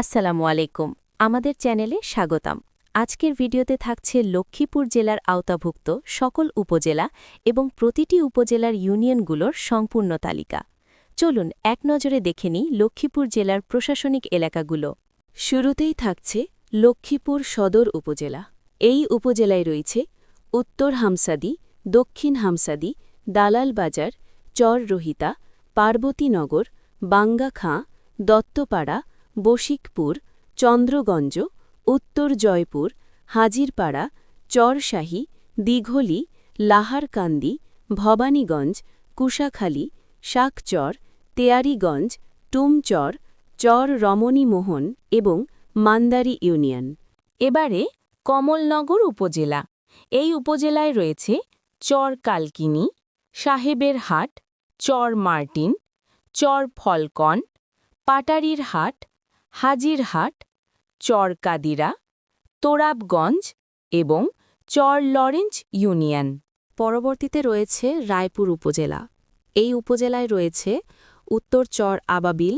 আসসালামু আলাইকুম। আমাদের চ্যানেলে স্বাগতম। আজকের ভিডিওতে থাকছে লক্ষ্মীপুর জেলার আওতাভুক্ত সকল উপজেলা এবং প্রতিটি উপজেলার ইউনিয়নগুলোর সম্পূর্ণ তালিকা। চলুন এক নজরে দেখে নিই লক্ষ্মীপুর জেলার প্রশাসনিক এলাকাগুলো। শুরুতেই থাকছে লক্ষ্মীপুর সদর উপজেলা। এই উপজেলায় রয়েছে উত্তর হামসাদি, দক্ষিণ হামসাদি, দালাল বাজার চর রহিতা পার্বতীনগর, বাঙ্গাখাঁ, দত্তপাড়া বশিকপুর, চন্দ্রগঞ্জ, উত্তর জয়পুর, হাজিরপাড়া, চরশাহী, দীঘলি, লাহারকান্দি, ভবানীগঞ্জ, কুশাখালী, শাকচর, তেয়ারিগঞ্জ, টুমচর চর রমণীমোহন এবং মান্দারি ইউনিয়ন। এবারে কমলনগর উপজেলা। এই উপজেলায় রয়েছে চর কালকিনি সাহেবের হাট চর মার্টিন চর ফলকন পাটারির হাট হাজিরহাট চর কাদিরা তোরাবগঞ্জ এবং চর লরেঞ্জ ইউনিয়ন। পরবর্তীতে রয়েছে রায়পুর উপজেলা। এই উপজেলায় রয়েছে উত্তর চর আবাবিল,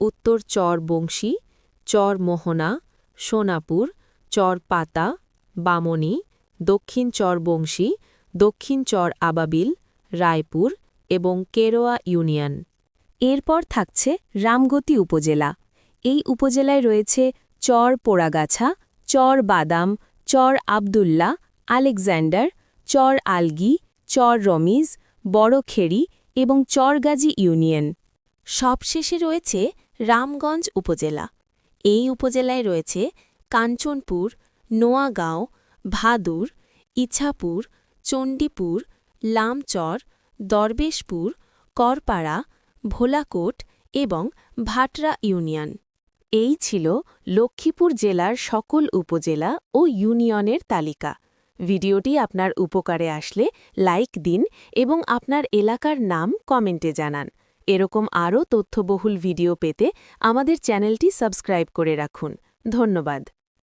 উত্তর চর বংশী, চর মোহনা, সোনাপুর, চর পাতা, বামনী, দক্ষিণ চর বংশী, দক্ষিণ চর আবাবিল, রায়পুর এবং কেরোয়া ইউনিয়ন। এরপর থাকছে রামগতি উপজেলা। এই উপজেলায় রয়েছে চর পোড়াগাছা, চর বাদাম, চর আবদুল্লা আলেকজান্ডার, চর আলগি, চর রমিজ বড়খেড়ি এবং চরগাজী ইউনিয়ন। সবশেষে রয়েছে রামগঞ্জ উপজেলা। এই উপজেলায় রয়েছে কাঞ্চনপুর, নোয়াগাঁও, ভাদুর, ইছাপুর, চণ্ডীপুর, লামচর, দরবেশপুর, করপাড়া, ভোলাকোট এবং ভাটরা ইউনিয়ন। এই ছিল লক্ষ্মীপুর জেলার সকল উপজেলা ও ইউনিয়নের তালিকা। ভিডিওটি আপনার উপকারে আসলে লাইক দিন এবং আপনার এলাকার নাম কমেন্টে জানান। এরকম আরও তথ্যবহুল ভিডিও পেতে আমাদের চ্যানেলটি সাবস্ক্রাইব করে রাখুন। ধন্যবাদ।